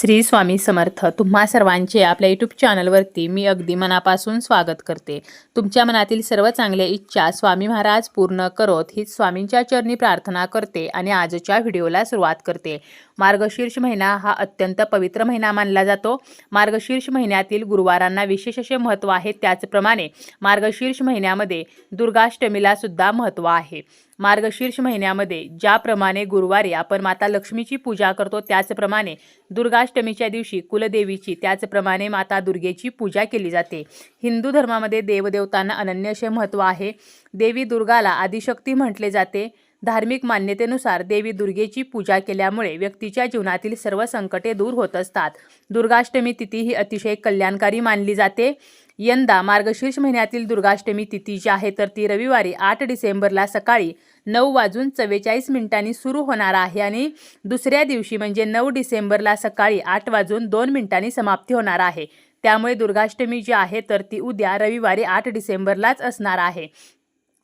श्री स्वामी समर्थ. तुम्हा सर्वांचे आपल्या यूट्यूब चॅनलवरती मी अगदी मनापासून स्वागत करते. तुमच्या मनातील सर्व चांगल्या इच्छा स्वामी महाराज पूर्ण करोत ही स्वामींच्या चरणी प्रार्थना करते आणि आजच्या व्हिडिओला सुरुवात करते. मार्गशीर्ष महिना हा अत्यंत पवित्र महिना मानला जातो. मार्गशीर्ष महिन्यातील गुरुवारांना विशेष असे महत्त्व आहे. त्याचप्रमाणे मार्गशीर्ष महिन्यामध्ये दुर्गाष्टमीला सुद्धा महत्त्व आहे. मार्गशीर्ष महिन्यामध्ये ज्याप्रमाणे गुरुवारी आपण माता लक्ष्मीची पूजा करतो त्याचप्रमाणे दुर्गाष्टमीच्या दिवशी कुलदेवीची त्याचप्रमाणे माता दुर्गेची पूजा केली जाते. हिंदू धर्मामध्ये देवदेवतांना अनन्य असे महत्त्व आहे. देवी दुर्गाला आदिशक्ती म्हटले जाते. धार्मिक मान्यतेनुसार देवी दुर्गेची पूजा केल्यामुळे व्यक्तीच्या जीवनातील सर्व संकटे दूर होत असतात. दुर्गाष्टमी तिथी ही अतिशय कल्याणकारी मानली जाते. यंदा मार्गशीर्ष महिन्यातील दुर्गाष्टमी तिथी जी आहे तर ती रविवारी आठ डिसेंबरला सकाळी नऊ वाजून चव्वेचाळीस मिनिटांनी सुरू होणार आहे आणि दुसऱ्या दिवशी म्हणजे नऊ डिसेंबरला सकाळी आठ वाजून दोन मिनिटांनी समाप्ती होणार आहे. त्यामुळे दुर्गाष्टमी जी आहे तर ती उद्या रविवारी आठ डिसेंबरलाच असणार आहे.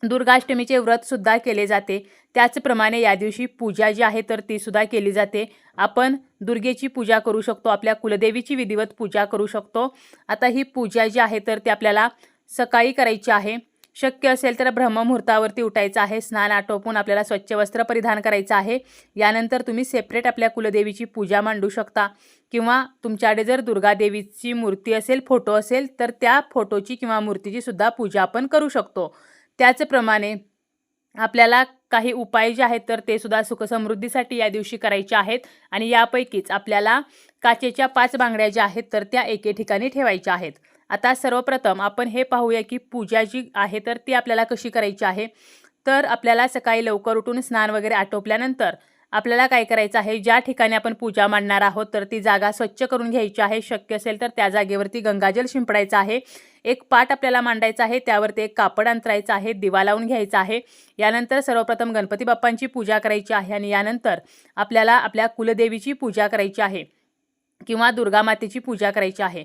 दुर्गाष्टमीचे व्रतसुद्धा केले जाते. त्याचप्रमाणे या दिवशी पूजा जी आहे तर तीसुद्धा केली जाते. आपण दुर्गेची पूजा करू शकतो आपल्या कुलदेवीची विधिवत पूजा करू शकतो. आता ही पूजा जी आहे तर ती आपल्याला सकाळी करायची आहे. शक्य असेल तर ब्रह्ममुहूर्तावरती उठायचं आहे स्नान आटोपून आपल्याला स्वच्छ वस्त्र परिधान करायचं आहे. यानंतर तुम्ही सेपरेट आपल्या कुलदेवीची पूजा मांडू शकता. किंवा तुमच्याकडे जर दुर्गादेवीची मूर्ती असेल फोटो असेल तर त्या फोटोची किंवा मूर्तीची सुद्धा पूजा आपण करू शकतो. त्याचप्रमाणे आपल्याला काही उपाय जे आहेत तर ते सुद्धा सुखसमृद्धीसाठी या दिवशी करायचे आहेत. आणि यापैकीच आपल्याला काचेच्या पाच बांगड्या ज्या आहेत तर त्या एके ठिकाणी ठेवायच्या आहेत. आता सर्वप्रथम आपण हे पाहूया की पूजा जी आहे तर ती आपल्याला कशी करायची आहे? तर आपल्याला सकाळी लवकर उठून स्नान वगैरे आटोपल्यानंतर आपल्याला काय करायचं आहे? ज्या ठिकाणी आपण पूजा मांडणार आहोत तर ती जागा स्वच्छ करून घ्यायची आहे. शक्य असेल तर त्या जागेवरती गंगाजल शिंपडायचं आहे. एक पाट आपल्याला मांडायचा आहे. त्यावरती एक कापड अंतरायचं आहे. दिवा लावून घ्यायचा आहे. यानंतर सर्वप्रथम गणपती बाप्पांची पूजा करायची आहे आणि यानंतर आपल्याला आपल्या कुलदेवीची पूजा करायची आहे किंवा दुर्गामातेची पूजा करायची आहे.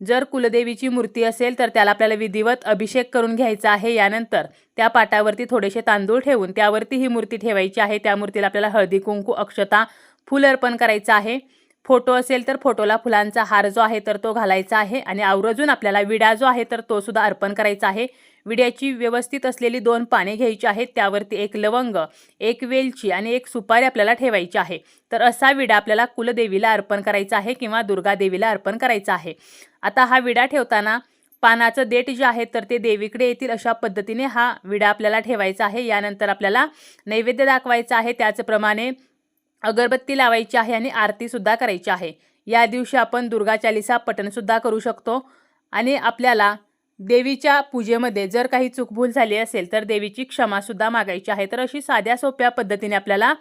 जर कुलदेवीची मूर्ती असेल तर त्याला आपल्याला विधिवत अभिषेक करून घ्यायचा आहे. यानंतर त्या पाटावरती थोडेसे तांदूळ ठेवून त्यावरती ही मूर्ती ठेवायची आहे. त्या मूर्तीला आपल्याला हळदी कुंकू अक्षता फुल अर्पण करायचं आहे. फोटो असेल तर फोटोला फुलांचा हार जो आहे तर तो घालायचा आहे आणि आवर्जून आपल्याला विडा जो आहे तर तो सुद्धा अर्पण करायचा आहे. विड्याची व्यवस्थित असलेली दोन पाने घ्यायची आहेत त्यावरती एक लवंग एक वेलची आणि एक सुपारी आपल्याला ठेवायची आहे. तर असा विडा आपल्याला कुलदेवीला अर्पण करायचा आहे किंवा दुर्गादेवीला अर्पण करायचा आहे. आता हा विडा ठेवताना पानाचं देठ जे आहे तर ते देवीकडे येतील अशा पद्धतीने हा विडा आपल्याला ठेवायचा आहे. यानंतर आपल्याला नैवेद्य दाखवायचा आहे. त्याचप्रमाणे अगरबत्ती लावायची आहे आणि आरतीसुद्धा करायची आहे. या दिवशी आपण दुर्गा चालिसा पठणसुद्धा करू शकतो. आणि आपल्याला देवीच्या पूजेमध्ये जर काही चुकभूल झाली असेल तर देवीची क्षमासुद्धा मागायची आहे. तर अशी साध्या सोप्या पद्धतीने आपल्याला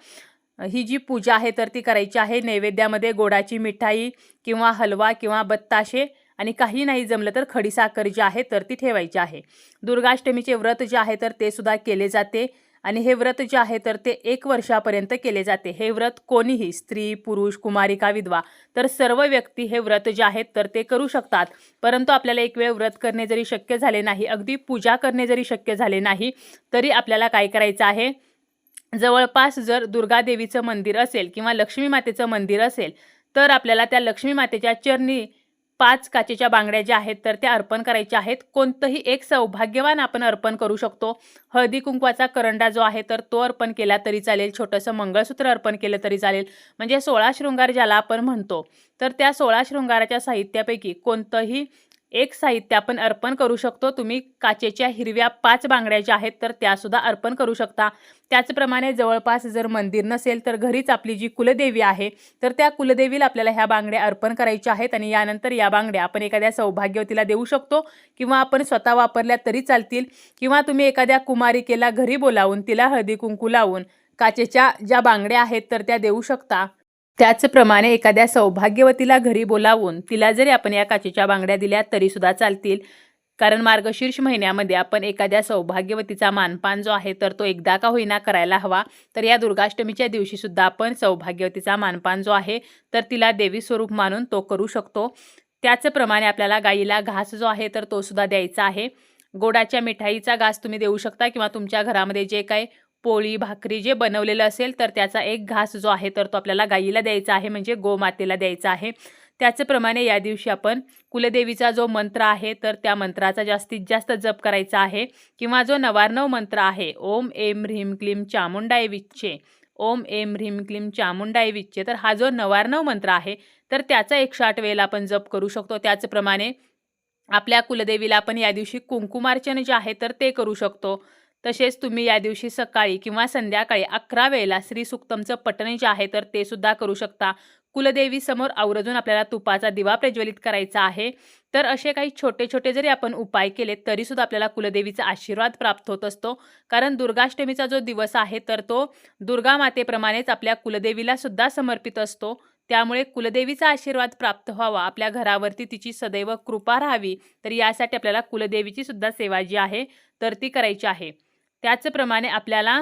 ही जी पूजा आहे तर ती करायची आहे. नैवेद्यामध्ये गोडाची मिठाई किंवा हलवा किंवा बत्ताशे आणि काही नाही जमलं तर खडीसाखर जी आहे तर ती ठेवायची आहे. दुर्गाष्टमीचे व्रत जे आहे तर ते सुद्धा केले जाते. आणि हे व्रत जे आहे तर ते एक वर्षापर्यंत केले जाते. हे व्रत कोणीही स्त्री पुरुष कुमारिका विधवा तर सर्व व्यक्ती हे व्रत जे आहेत तर ते करू शकतात. परंतु आपल्याला एक वेळ व्रत करणे जरी शक्य झाले नाही अगदी पूजा करणे जरी शक्य झाले नाही तरी आपल्याला काय करायचं आहे? जवळपास जर दुर्गादेवीचं मंदिर असेल किंवा लक्ष्मी मातेचं मंदिर असेल तर आपल्याला त्या लक्ष्मी मातेच्या चरणी पाच काचेच्या बांगड्या ज्या आहेत तर त्या अर्पण करायच्या आहेत. कोणतंही एक सौभाग्यवान आपण अर्पण करू शकतो. हळदी कुंकवाचा करंडा जो आहे तर तो अर्पण केला तरी चालेल. छोटंसं मंगळसूत्र अर्पण केलं तरी चालेल. म्हणजे सोळा शृंगार ज्याला आपण म्हणतो तर त्या सोळा शृंगाराच्या साहित्यापैकी कोणतंही एक साहित्य आपण अर्पण करू शकतो. तुम्ही काचेच्या हिरव्या पाच बांगड्या ज्या आहेत तर त्यासुद्धा अर्पण करू शकता. त्याचप्रमाणे जवळपास जर मंदिर नसेल तर घरीच आपली जी कुलदेवी आहे तर त्या कुलदेवीला आपल्याला ह्या बांगड्या अर्पण करायच्या आहेत आणि यानंतर या बांगड्या आपण एखाद्या सौभाग्यवतीला देऊ शकतो किंवा आपण स्वतः वापरल्या तरी चालतील किंवा तुम्ही एखाद्या कुमारिकेला घरी बोलावून तिला हळदी कुंकू लावून काचेच्या ज्या बांगड्या आहेत तर त्या देऊ शकता. त्याचप्रमाणे एखाद्या सौभाग्यवतीला घरी बोलावून तिला जरी आपण या काचेच्या बांगड्या दिल्या तरीसुद्धा चालतील. कारण मार्गशीर्ष महिन्यामध्ये आपण एखाद्या सौभाग्यवतीचा मानपान जो आहे तर तो एकदा का होईना करायला हवा. तर या दुर्गाष्टमीच्या दिवशीसुद्धा आपण सौभाग्यवतीचा मानपान जो आहे तर तिला देवी स्वरूप मानून तो करू शकतो. त्याचप्रमाणे आपल्याला गाईला घास जो आहे तर तो सुद्धा द्यायचा आहे. गोडाच्या मिठाईचा घास तुम्ही देऊ शकता किंवा तुमच्या घरामध्ये जे काही पोळी भाकरी जे बनवलेलं असेल तर त्याचा एक घास जो आहे तर तो आपल्याला गाईला द्यायचा आहे म्हणजे गोमातेला द्यायचा आहे. त्याचप्रमाणे या दिवशी आपण कुलदेवीचा जो मंत्र आहे तर त्या मंत्राचा जास्तीत जास्त जप करायचा आहे. किंवा जो नवारणव मंत्र आहे ओम एम ह्रीम क्लीम चामुंडाय विच्छे ओम एम ह्रीम क्लीम चामुंडाय विच्छे तर हा जो नवारणव मंत्र आहे तर त्याचा एकशे आठ वेळेला आपण जप करू शकतो. त्याचप्रमाणे आपल्या कुलदेवीला आपण या दिवशी कुंकुमार्चन जे आहे तर ते करू शकतो. तसेच तुम्ही या दिवशी सकाळी किंवा संध्याकाळी अकरा वेळेला श्री सुक्तमचं पठण जे आहे तर ते सुद्धा करू शकता. कुलदेवी समोर आवर्जून आपल्याला तुपाचा दिवा प्रज्वलित करायचा आहे. तर असे काही छोटे छोटे जरी आपण उपाय केले तरी सुद्धा आपल्याला कुलदेवीचा आशीर्वाद प्राप्त होत असतो. कारण दुर्गाष्टमीचा जो दिवस आहे तर तो दुर्गा मातेप्रमाणेच आपल्या कुलदेवीला सुद्धा समर्पित असतो. त्यामुळे कुलदेवीचा आशीर्वाद प्राप्त व्हावा आपल्या घरावरती तिची सदैव कृपा राहावी तर यासाठी आपल्याला कुलदेवीची सुद्धा सेवा जी आहे तर ती करायची आहे. त्याचप्रमाणे आपल्याला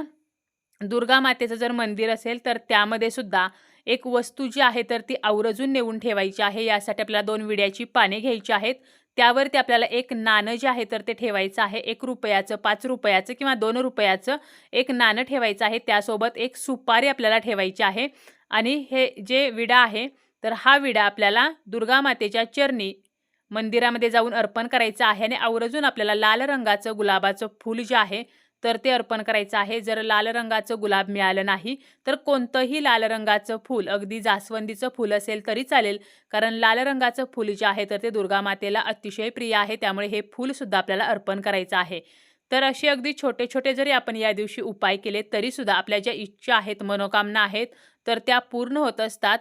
दुर्गा मातेचं जर मंदिर असेल तर त्यामध्ये सुद्धा एक वस्तू जी आहे तर ती आवर्जून नेऊन ठेवायची आहे. यासाठी आपल्याला दोन विड्याची पाने घ्यायची आहेत. त्यावरती आपल्याला एक नाणं जे आहे तर ते ठेवायचं आहे. एक रुपयाचं पाच रुपयाचं किंवा दोन रुपयाचं एक नाणं ठेवायचं आहे. त्यासोबत एक सुपारी आपल्याला ठेवायची आहे. आणि हे जे विडा आहे तर हा विडा आपल्याला दुर्गा मातेच्या चरणी मंदिरामध्ये जाऊन अर्पण करायचं आहे. आणि आवर्जून आपल्याला लाल रंगाचं गुलाबाचं फूल जे आहे तर ते अर्पण करायचं आहे. जर लाल रंगाचं गुलाब मिळालं नाही तर कोणतंही लाल रंगाचं फूल अगदी जास्वंदीचं फूल असेल तरी चालेल. कारण लाल रंगाचं फूल जे आहे तर ते दुर्गा मातेला अतिशय प्रिय आहे. त्यामुळे हे फूलसुद्धा आपल्याला अर्पण करायचं आहे. तर असे अगदी छोटे छोटे जरी आपण या दिवशी उपाय केले तरीसुद्धा आपल्या ज्या इच्छा आहेत मनोकामना आहेत तर त्या पूर्ण होत असतात.